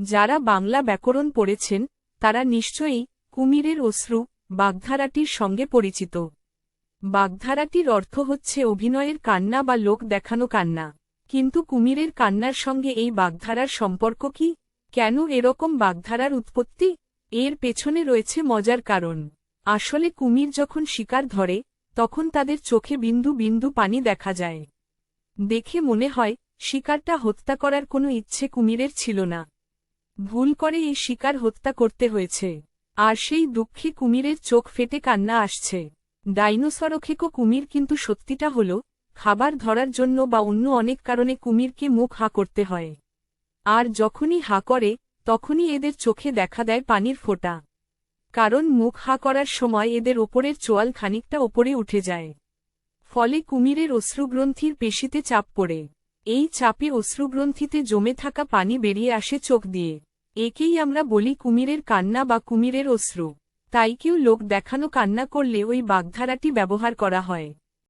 যারা বাংলা ব্যাকরণ পড়েছেন, তারা নিশ্চয়ই কুমিরের অশ্রু বাগধারাটির সঙ্গে পরিচিত। বাগধারাটির অর্থ হচ্ছে অভিনয়ের কান্না বা লোক দেখানো কান্না। কিন্তু কুমিরের কান্নার সঙ্গে এই বাগধারার সম্পর্ক কি? কেন এরকম বাগধারার উৎপত্তি? এর পেছনে রয়েছে মজার কারণ। আসলে কুমির যখন শিকার ধরে, তখন তাদের চোখে বিন্দু বিন্দু পানি দেখা যায়। দেখে মনে হয়, শিকারটা হত্যা করার কোনো ইচ্ছে কুমিরের ছিল না। ভুল করে এই শিকার হত্যা করতে হয়েছে। আর সেই দুঃখে কুমিরের চোখ ফেটে কান্না আসছে। ডাইনোসরখেকো কুমির কিন্তু সত্যিটা হল, খাবার ধরার জন্য বা অন্য অনেক কারণে কুমিরকে মুখ হা করতে হয়। আর যখনই হা করে, তখনই এদের চোখে দেখা দেয় পানির ফোঁটা। কারণ মুখ হা করার সময় এদের ওপরের চোয়াল খানিকটা ওপরে উঠে যায়। ফলে কুমিরের অশ্রুগ্রন্থির পেশিতে চাপ পড়ে। এই চাপে অশ্রুগ্রন্থিতে জমে থাকা পানি বেরিয়ে আসে চোখ দিয়ে। একেই আমরা বলি কুমিরের কান্না বা কুমিরের অশ্রু। তাই কেউ লোক দেখানো কান্না করলে ওই বাগধারাটি ব্যবহার করা হয়।